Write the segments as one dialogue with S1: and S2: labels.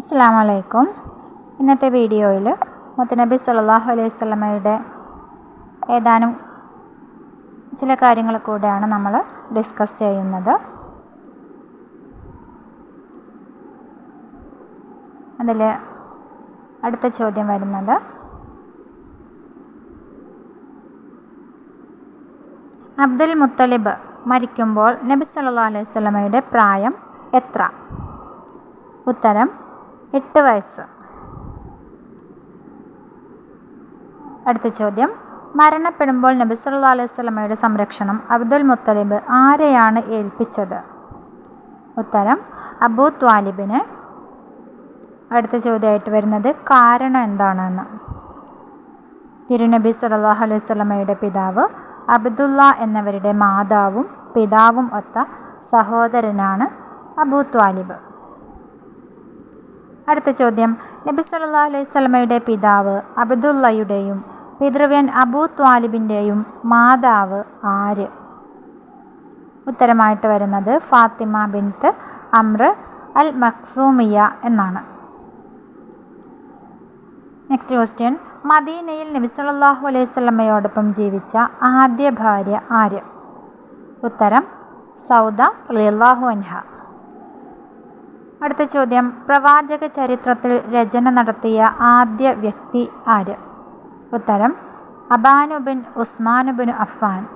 S1: അസ്സാം വലൈക്കും ഇന്നത്തെ വീഡിയോയിൽ മുത്തനബി സല്ലല്ലാഹു അലൈഹി സ്വലമയുടെ ഏതാനും ചില കാര്യങ്ങൾ കൂടെയാണ് നമ്മൾ ഡിസ്കസ് ചെയ്യുന്നത്. അതിൽ അടുത്ത ചോദ്യം വരുന്നത് അബ്ദുൽ മുത്തലിബ് മരിക്കുമ്പോൾ നബി സല്ലാ അലൈഹി സ്വലമയുടെ പ്രായം എത്ര? ഉത്തരം എട്ട് വയസ്സ്. അടുത്ത ചോദ്യം. മരണപ്പെടുമ്പോൾ നബി സല്ലല്ലാഹു അലൈഹി സ്വലമയുടെ സംരക്ഷണം അബ്ദുൽ മുത്തലിബ് ആരെയാണ് ഏൽപ്പിച്ചത്? ഉത്തരം അബൂ ത്വാലിബിന്. അടുത്ത ചോദ്യമായിട്ട് വരുന്നത് കാരണം എന്താണെന്ന്. തിരുനബി സുല്ലാഹു അലൈഹി സ്വലമയുടെ പിതാവ് അബ്ദുള്ള എന്നവരുടെ മാതാവും പിതാവും ഒത്ത സഹോദരനാണ് അബൂ ത്വാലിബ്. അടുത്ത ചോദ്യം. നബി സല്ലാ അലൈഹി സ്വലമയുടെ പിതാവ് അബ്ദുള്ളയുടെയും പിതൃവ്യൻ അബൂ ത്വാലിബിന്റെയും മാതാവ് ആര്? ഉത്തരമായിട്ട് വരുന്നത് ഫാത്തിമ ബിൻത്ത് അമ്ര അൽ മക്സൂമിയ എന്നാണ്. നെക്സ്റ്റ് ക്വസ്റ്റ്യൻ മദീനയിൽ നബി സല്ലല്ലാഹു അലൈഹി സ്വലമയോടൊപ്പം ജീവിച്ച ആദ്യ ഭാര്യ ആര്? ഉത്തരം സൗദ റളിയല്ലാഹു അൻഹ. അടുത്ത ചോദ്യം. പ്രവാചക ചരിത്രത്തിൽ രചന നടത്തിയ ആദ്യ വ്യക്തി ആര്? ഉത്തരം അബാനുബിൻ ഉസ്മാനുബിൻ അഫ്ഫാൻ.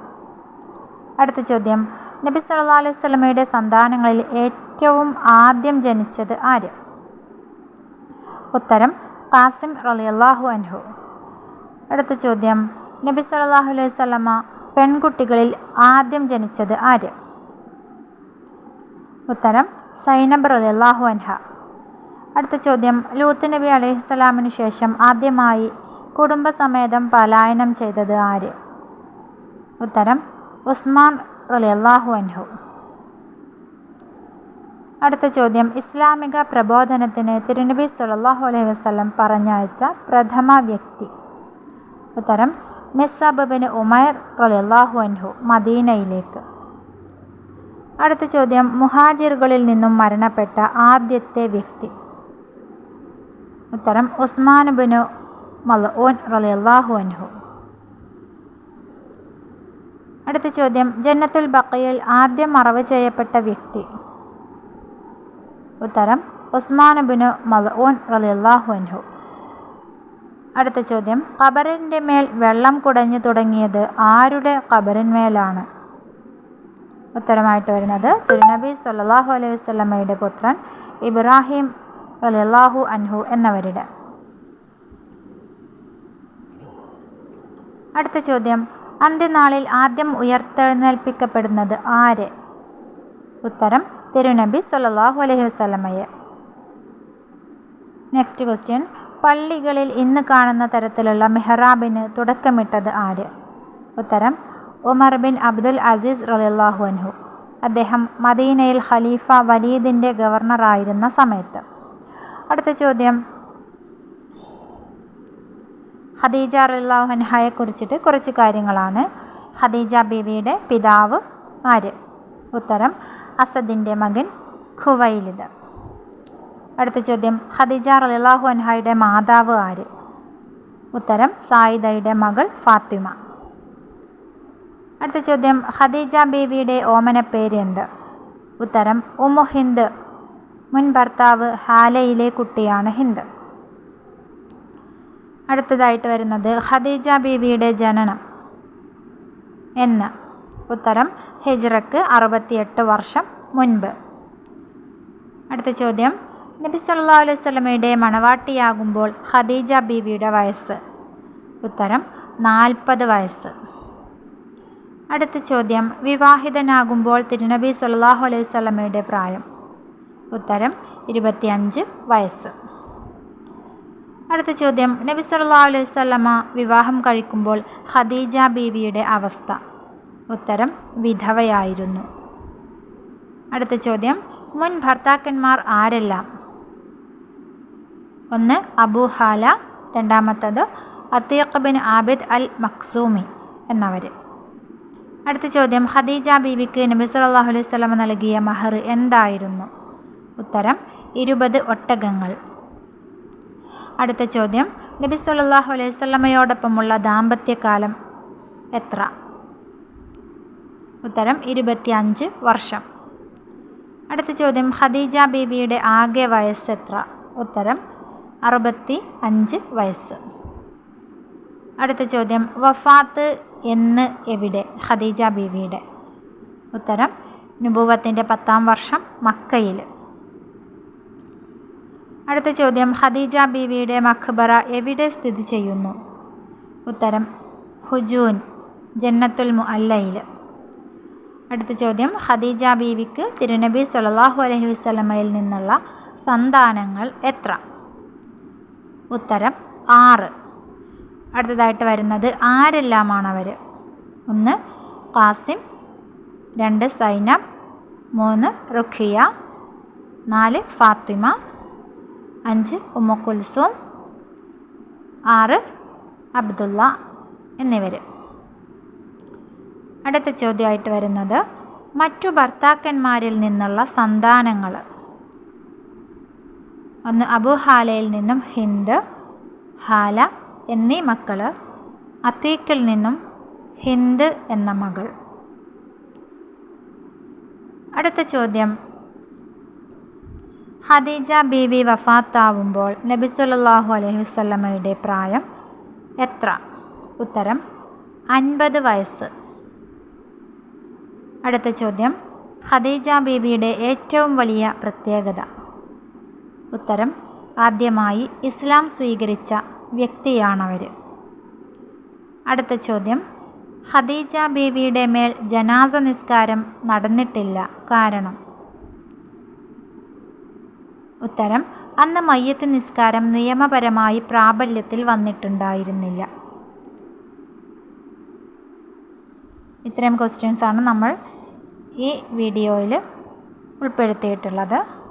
S1: അടുത്ത ചോദ്യം. നബി സല്ലാ അലൈഹി സ്വലമയുടെ സന്താനങ്ങളിൽ ഏറ്റവും ആദ്യം ജനിച്ചത് ആര്? ഉത്തരം കാസിം റളിയല്ലാഹു അൻഹു. അടുത്ത ചോദ്യം. നബി സല്ലാഹു അലൈഹി സ്വലമ പെൺകുട്ടികളിൽ ആദ്യം ജനിച്ചത് ആര്? ഉത്തരം സൈനബ് റളിയല്ലാഹു അൻഹ. അടുത്ത ചോദ്യം. ലൂത്ത് നബി അലൈഹിസ്സലാമിനു ശേഷം ആദ്യമായി കുടുംബസമേതം പലായനം ചെയ്തത് ആര്? ഉത്തരം ഉസ്മാൻ റളിയല്ലാഹു അൻഹു. അടുത്ത ചോദ്യം. ഇസ്ലാമിക പ്രബോധനത്തിന് തിരുനബി സുലല്ലാഹു അലൈഹി വസ്ലം പറഞ്ഞയച്ച പ്രഥമ വ്യക്തി. ഉത്തരം മിസ്സബിന് ഉമൈർ റളിയല്ലാഹു അൻഹു മദീനയിലേക്ക്. അടുത്ത ചോദ്യം. മുഹാജിറുകളിൽ നിന്നും മരണപ്പെട്ട ആദ്യത്തെ വ്യക്തി. ഉത്തരം ഉസ്മാൻ ബിനു മലോൻ റളിയല്ലാഹു അൻഹു. അടുത്ത ചോദ്യം ജന്നത്തുൽ ബക്കയിൽ ആദ്യം മറവ് ചെയ്യപ്പെട്ട വ്യക്തി. ഉത്തരം ഉസ്മാൻ ബിനു മലോൻ റളിയല്ലാഹു അൻഹു. അടുത്ത ചോദ്യം ഖബറിന്റെ മേൽ വെള്ളം കുടഞ്ഞു തുടങ്ങിയത് ആരുടെ ഖബറിന്മേലാണ്? ഉത്തരമായിട്ട് വരുന്നത്. തിരുനബി സല്ലാഹു അലൈഹി വസല്ലമയുടെ പുത്രൻ ഇബ്രാഹിം റളിയല്ലാഹു അൻഹു എന്നവരുടെ. അടുത്ത ചോദ്യം. അന്ത്യനാളിൽ ആദ്യം ഉയർത്തെഴുന്നേൽപ്പിക്കപ്പെടുന്നത് ആര്? ഉത്തരം തിരുനബി സല്ലാഹു അലൈഹി വസ്ലമയെ നെക്സ്റ്റ് ക്വസ്റ്റ്യൻ പള്ളികളിൽ ഇന്ന് കാണുന്ന തരത്തിലുള്ള മെഹ്റാബിന് തുടക്കമിട്ടത് ആര്? ഉത്തരം ഉമർ ബിൻ അബ്ദുൽ അസീസ് റളിയല്ലാഹു അൻഹു. അദ്ദേഹം മദീനയിൽ ഖലീഫ വലീദിന്റെ ഗവർണറായിരുന്ന സമയത്ത്. അടുത്ത ചോദ്യം. ഖദീജ റളിയല്ലാഹു അൻഹയെ കുറിച്ചിട്ട് കുറച്ച് കാര്യങ്ങളാണ്. ഖദീജ ബീവിയുടെ പിതാവ് ആര്? ഉത്തരം അസദിന്റെ മകൻ ഖുവൈലിദ്. അടുത്ത ചോദ്യം ഖദീജ റളിയല്ലാഹു അൻഹയുടെ മാതാവ് ആര്? ഉത്തരം സായിദയുടെ മകൾ ഫാത്തിമ. അടുത്ത ചോദ്യം ഖദീജ ബീവിയുടെ ഓമനപ്പേര് എന്ത്? ഉത്തരം ഉമു ഹിന്ദ്. മുൻ ഭർത്താവ് ഹാലയിലെ കുട്ടിയാണ് ഹിന്ദ്. അടുത്തതായിട്ട് വരുന്നത് ഖദീജ ബീവിയുടെ ജനനം എന്ന്. ഉത്തരം ഹിജ്റക്ക് അറുപത്തിയെട്ട് വർഷം മുൻപ്. അടുത്ത ചോദ്യം നബി സല്ലല്ലാഹു അലൈഹി വസല്ലമയുടെ മണവാട്ടിയാകുമ്പോൾ ഖദീജ ബീവിയുടെ വയസ്സ്. ഉത്തരം നാൽപ്പത് വയസ്സ്. അടുത്ത ചോദ്യം വിവാഹിതനാകുമ്പോൾ തിരുനബി സല്ലാഹു അലൈഹി സ്വലമയുടെ പ്രായം. ഉത്തരം ഇരുപത്തിയഞ്ച് വയസ്സ്. അടുത്ത ചോദ്യം നബി സല്ലാ അലൈഹി സ്വലമ വിവാഹം കഴിക്കുമ്പോൾ ഖദീജ ബീവിയുടെ അവസ്ഥ. ഉത്തരം വിധവയായിരുന്നു. അടുത്ത ചോദ്യം മുൻ ഭർത്താക്കന്മാർ ആരെല്ലാം? ഒന്ന് അബൂ ഹാല രണ്ടാമത്തത് അത്തീഖ് ബിൻ ആബിദ് അൽ മക്സൂമി എന്നവർ അടുത്ത ചോദ്യം ഖദീജ ബീവിക്ക് നബി സല്ലല്ലാഹു അലൈഹി വസല്ലമ നൽകിയ മഹർ എന്തായിരുന്നു? ഉത്തരം ഇരുപത് ഒട്ടകങ്ങൾ. അടുത്ത ചോദ്യം നബി സല്ലല്ലാഹു അലൈഹി സ്വലമയോടൊപ്പമുള്ള ദാമ്പത്യകാലം എത്ര? ഉത്തരം ഇരുപത്തിയഞ്ച് വർഷം. അടുത്ത ചോദ്യം ഖദീജ ബീവിയുടെ ആകെ വയസ്സ് എത്ര? ഉത്തരം അറുപത്തി അഞ്ച് വയസ്സ്. അടുത്ത ചോദ്യം വഫാത്ത് എന്ന് എവിടെ? ഖദീജ ബീവിയുടെ. ഉത്തരം നുബുവത്തിന്റെ പത്താം വർഷം മക്കയിൽ അടുത്ത ചോദ്യം ഖദീജ ബീവിയുടെ മഖ്ബറ എവിടെ സ്ഥിതി ചെയ്യുന്നു? ഉത്തരം ഹുജൂൻ ജന്നത്തുൽ മുഅല്ലയിൽ. അടുത്ത ചോദ്യം ഖദീജ ബീവിക്ക് തിരുനബി സല്ലല്ലാഹു അലഹി വസ്ലമയിൽ നിന്നുള്ള സന്താനങ്ങൾ എത്ര? ഉത്തരം ആറ്. അടുത്തതായിട്ട് വരുന്നത് ആരെല്ലാമാണ് അവർ ഒന്ന് കാസിം രണ്ട് സൈനബ് മൂന്ന് റുഖിയ. നാല് ഫാത്തിമ. അഞ്ച് ഉമ്മക്കുൽസൂം ആറ് അബ്ദുള്ള എന്നിവർ അടുത്ത ചോദ്യമായിട്ട് വരുന്നത് മറ്റു ഭർത്താക്കന്മാരിൽ നിന്നുള്ള സന്താനങ്ങൾ ഒന്ന് അബു ഹാലയിൽ നിന്നും ഹിന്ദ് ഹാല എന്നീ മക്കൾ അത്തീക്കിൽ നിന്നും ഹിന്ദ് എന്ന മകൾ. അടുത്ത ചോദ്യം. ഹദീജ ബീവി വഫാത്താവുമ്പോൾ നബി അലഹി അലൈഹി വസല്ലമയുടെ പ്രായം എത്ര? ഉത്തരം അൻപത് വയസ്സ്. അടുത്ത ചോദ്യം ഹദീജ ബീവിയുടെ ഏറ്റവും വലിയ പ്രത്യേകത. ഉത്തരം ആദ്യമായി ഇസ്ലാം സ്വീകരിച്ച വ്യക്തിയാണവർ അടുത്ത ചോദ്യം. ഹദീജ ബീവിയുടെ മേൽ ജനാസ നിസ്കാരം നടന്നിട്ടില്ല. കാരണം? ഉത്തരം. അന്ന് മയ്യത്ത് നിസ്കാരം നിയമപരമായി പ്രാബല്യത്തിൽ വന്നിട്ടുണ്ടായിരുന്നില്ല. ഇത്രയും ക്വസ്റ്റ്യൻസാണ് നമ്മൾ ഈ വീഡിയോയിൽ ഉൾപ്പെടുത്തിയിട്ടുള്ളത്.